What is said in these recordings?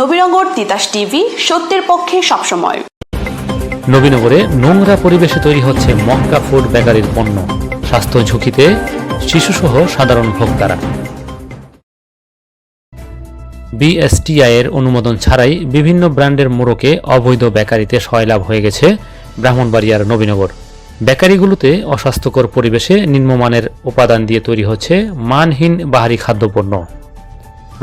Nabinagar Titas TV, সত্যের পক্ষে সবসময়। নবীনগরে নোংরা পরিবেশে তৈরি হচ্ছে মক্কা ফুড বেকারির পণ্য। স্বাস্থ্য ঝুঁকিতে শিশুসহ সাধারণ ভোক্তারা। বিএসটিআই এর অনুমোদন ছাড়াই বিভিন্ন ব্র্যান্ডের মোড়কে অবৈধ বেকারিতে সয়লাভ হয়ে গেছে ব্রাহ্মণবাড়িয়ার নবীনগর। বেকারিগুলোতে অস্বাস্থ্যকর পরিবেশে নিম্নমানের উপাদান দিয়ে তৈরি হচ্ছে মানহীন বাহারি খাদ্যপণ্য।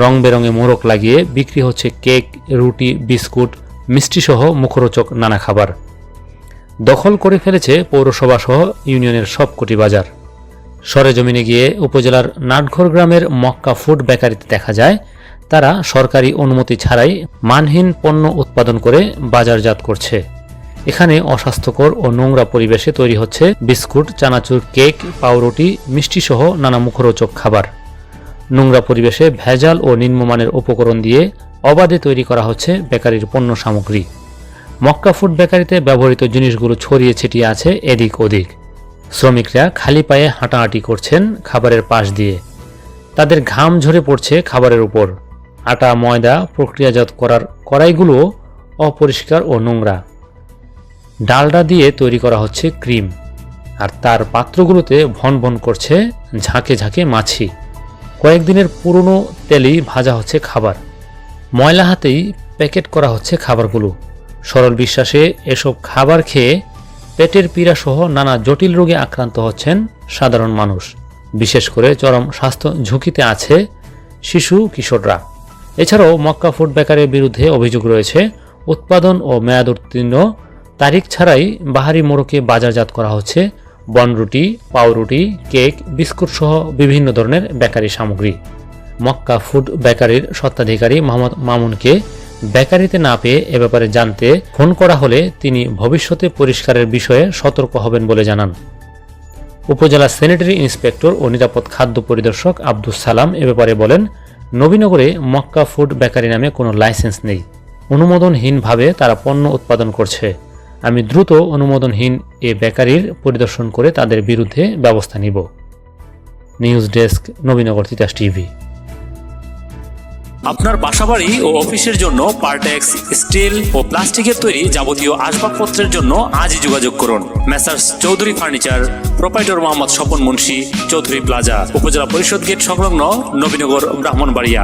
রং বেরঙে মোড়ক লাগিয়ে বিক্রি হচ্ছে কেক, রুটি, বিস্কুট, মিষ্টিসহ মুখরোচক নানা খাবার। দখল করে ফেলেছে পৌরসভা সহ ইউনিয়নের সবকটি বাজার। সরেজমিনে গিয়ে উপজেলার নাটঘর গ্রামের মক্কা ফুড বেকারিতে দেখা যায়, তারা সরকারি অনুমতি ছাড়াই মানহীন পণ্য উৎপাদন করে বাজারজাত করছে। এখানে অস্বাস্থ্যকর ও নোংরা পরিবেশে তৈরি হচ্ছে বিস্কুট, চানাচুর, কেক, পাউরুটি, মিষ্টিসহ নানা মুখরোচক খাবার। নোংরা পরিবেশে ভেজাল ও নিম্নমানের উপকরণ দিয়ে অবাধে তৈরি করা হচ্ছে বেকারির পণ্য সামগ্রী। মক্কা ফুড বেকারিতে ব্যবহৃত জিনিসগুলো ছড়িয়ে ছিটিয়ে আছে এদিক ওদিক। শ্রমিকরা খালি পায়ে হাঁটাহাঁটি করছেন খাবারের পাশ দিয়ে। তাদের ঘাম ঝরে পড়ছে খাবারের উপর। আটা, ময়দা প্রক্রিয়াজাত করার কড়াইগুলো অপরিষ্কার ও নোংরা। ডালডা দিয়ে তৈরি করা হচ্ছে ক্রিম। আর তার পাত্রগুলোতে ভন ভন করছে ঝাঁকে ঝাঁকে মাছি। কয়েকদিনের পুরনো তেলেই ভাজা হচ্ছে খাবার। ময়লা হাতেই প্যাকেট করা হচ্ছে খাবারগুলো। সরল বিশ্বাসে এসব খাবার খেয়ে পেটের পীড়া সহ নানা জটিল রোগে আক্রান্ত হচ্ছেন সাধারণ মানুষ। বিশেষ করে চরম স্বাস্থ্য ঝুঁকিতে আছে শিশু, কিশোররা। এছাড়াও মক্কা ফুড বেকারের বিরুদ্ধে অভিযোগ রয়েছে, উৎপাদন ও মেয়াদ উত্তীর্ণ তারিখ ছাড়াই বাহারি মোড়কে বাজারজাত করা হচ্ছে বনরুটি পাউরুটি কেক, বিস্কুট সহ বিভিন্ন ধরনের বেকারি সামগ্রী। মক্কা ফুড বেকারির স্বত্বাধিকারী মোহাম্মদ মামুনকে বেকারিতে না পেয়ে এ ব্যাপারে জানতে ফোন করা হলে তিনি ভবিষ্যতে পরিষ্কারের বিষয়ে সতর্ক হবেন বলে জানান। উপজেলা স্যানিটারি ইন্সপেক্টর ও নিরাপদ খাদ্য পরিদর্শক আব্দুস সালাম এ ব্যাপারে বলেন, নবীনগরে মক্কা ফুড বেকারি নামে কোনো লাইসেন্স নেই। অনুমোদনহীনভাবে তারা পণ্য উৎপাদন করছে। আমি দ্রুত অনুমোদনহীন এ বেকারির পরিদর্শন করে তাদের বিরুদ্ধে ব্যবস্থা নিব। News desk, Nabinagar, Titas TV. আপনার বাসাবাড়ি ও অফিসের জন্য পার্টেক্স, স্টিল ও প্লাস্টিকের তৈরি যাবতীয় আসবাবপত্রের জন্য আজই যোগাযোগ করুন। Messrs Chowdhury furniture, proprietor Mohammad Swapan Munshi, Chowdhury plaza, Upazila Parishad gate সংলগ্ন Nabinagar, Brahmanbaria.